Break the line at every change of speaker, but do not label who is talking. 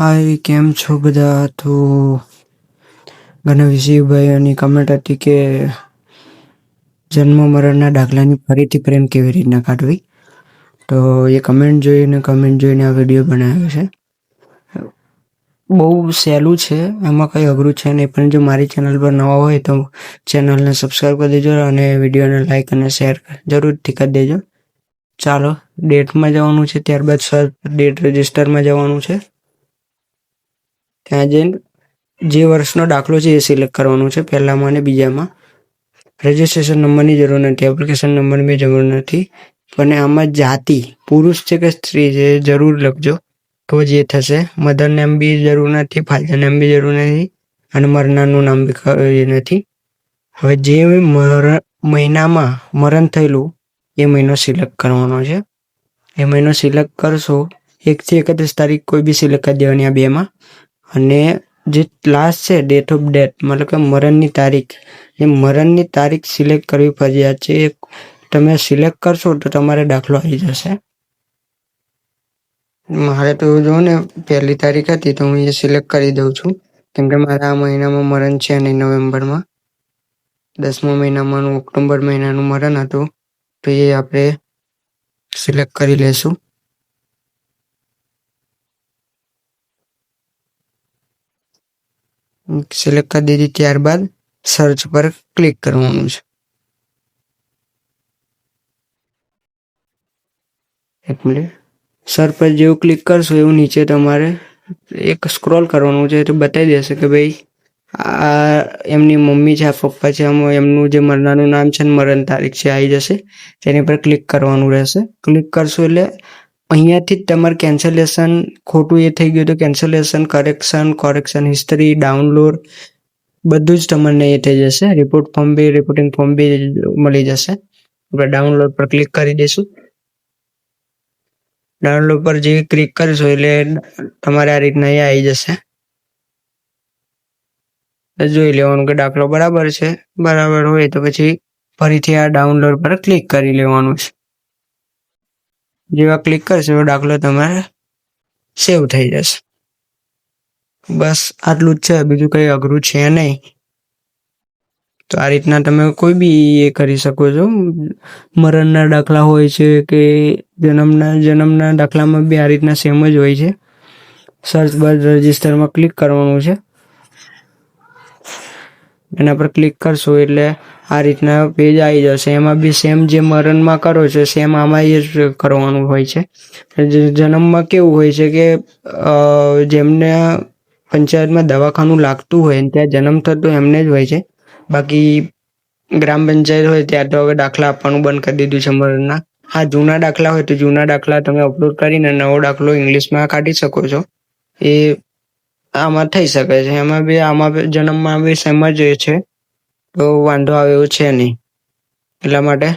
હાય કેમ છો બધા? તો ઘણા વિષયભાઈઓની કમેન્ટ હતી કે જન્મ મરણના દાખલાની ફરીથી પ્રેમ કેવી રીતના કાઢવી? તો એ કમેન્ટ જોઈને કમેન્ટ જોઈને આ વીડિયો બનાવ્યો છે. બહુ સહેલું છે, એમાં કંઈ અઘરું છે નહીં, પણ જો મારી ચેનલ પર નવા હોય તો ચેનલને સબસ્ક્રાઈબ કરી દેજો અને વિડીયોને લાઈક અને શેર જરૂરથી કરી દેજો. ચાલો ડેટમાં જવાનું છે, ત્યારબાદ સર ડેટ રજિસ્ટરમાં જવાનું છે. ત્યાં જઈને જે વર્ષનો દાખલો છે એ સિલેક્ટ કરવાનો છે. પહેલામાં અને બીજામાં. રજિસ્ટ્રેશન નંબરની જરૂર નથી એપ્લિકેશન નંબરની જરૂર નથી. પણ આમાં જાતિ, પુરુષ છે કે સ્ત્રી છે જરૂર લખજો. તો જ એ થશે. મધર નેમ બી જરૂર નથી ફાધર નેમ બી જરૂર નથી અને મરનારનું નામ બી નથી. હવે જે મહિનામાં મરણ થયેલું, એ મહિનો સિલેક્ટ કરવાનો છે. એ મહિનો સિલેક્ટ કરશો એકથી એકત્રીસ તારીખ કોઈ બી સિલેક્ટ કરી દેવાની આ બેમાં. અને જે લાસ્ટ છે ડેટ ઓફ ડેથ મતલબ કે મરણની તારીખ. એ મરણની તારીખ સિલેક્ટ કરવી ફરજિયાત છે, એ તમે સિલેક્ટ કરશો તો તમારે દાખલો આવી જશે. મારે તો જો ને, પહેલી તારીખ હતી તો હું એ સિલેક્ટ કરી દઉં છું. કેમ કે મારા આ મહિનામાં મરણ છે નહીં, નવેમ્બરમાં. દસમા મહિનામાં ઓક્ટોબર મહિનાનું મરણ હતું, તો એ આપણે સિલેક્ટ કરી લેશું. સિલેક્ટ કરી દીધી ત્યારબાદ સર્ચ પર ક્લિક કરવાનું છે. એક મિનિટ સર પર જેવું ક્લિક કરશો એવું નીચે તમારે એક સ્ક્રોલ કરવાનું છે તો બતાવી દેશે કે ભાઈ આ એમની મમ્મી છે, આ પપ્પા છે, આમાં એમનું જે મરનાનું નામ છે ને મરણ તારીખ છે આવી જશે. તેની પર ક્લિક કરવાનું રહેશે. ક્લિક કરશો એટલે અહીંયાથી જ તમારે કેન્સલેશન ખોટું એ થઈ ગયું તો cancellation correction correction history download બધું જ તમને એ થઈ જશે. Report form B reporting form B મળી જશે. આપણે ડાઉનલોડ પર ક્લિક કરી દઈશું. ડાઉનલોડ પર જે ક્લિક કરશો એટલે તમારે આ રીતના એ આવી જશે. જોઈ લેવાનું કે દાખલો બરાબર છે. બરાબર હોય તો પછી ફરીથી આ ડાઉનલોડ પર ક્લિક કરી લેવાનું છે. જેવા ક્લિક કરશો એવો દાખલો તમારે સેવ થઈ જશે. બસ આટલું જ છે, બીજું કંઈ અઘરું છે નહીં. તો આ રીતના તમે કોઈ બી એ કરી શકો છો. મરણના દાખલા હોય છે કે જન્મના જન્મના દાખલામાં બી આ રીતના સેમ જ હોય છે. સર્ચ બાદ રજિસ્ટરમાં ક્લિક કરવાનું છે. એના પર ક્લિક કરશો એટલે આ રીતના પેજ આવી જશે. એમાં બી સેમ જે મરણમાં કરો છો સેમ આમાં એ જ કરવાનું હોય છે. જન્મમાં કેવું હોય છે કે જેમને પંચાયતમાં દવાખાનું લાગતું હોય ત્યાં જન્મ થતો એમને જ હોય છે. બાકી ગ્રામ પંચાયત હોય ત્યાં તો હવે દાખલા આપવાનું બંધ કરી દીધું છે મરણના. હા, જૂના દાખલા હોય તો જૂના દાખલા તમે અપલોડ કરીને નવો દાખલો ઇંગ્લિશમાં કાઢી શકો છો. એ આમાં થઈ શકે છે. એમાં બી, આમાં જન્મમાં બી સેમ જ છે. તો વાંધો આવે એવું છે નહીં. એટલા માટે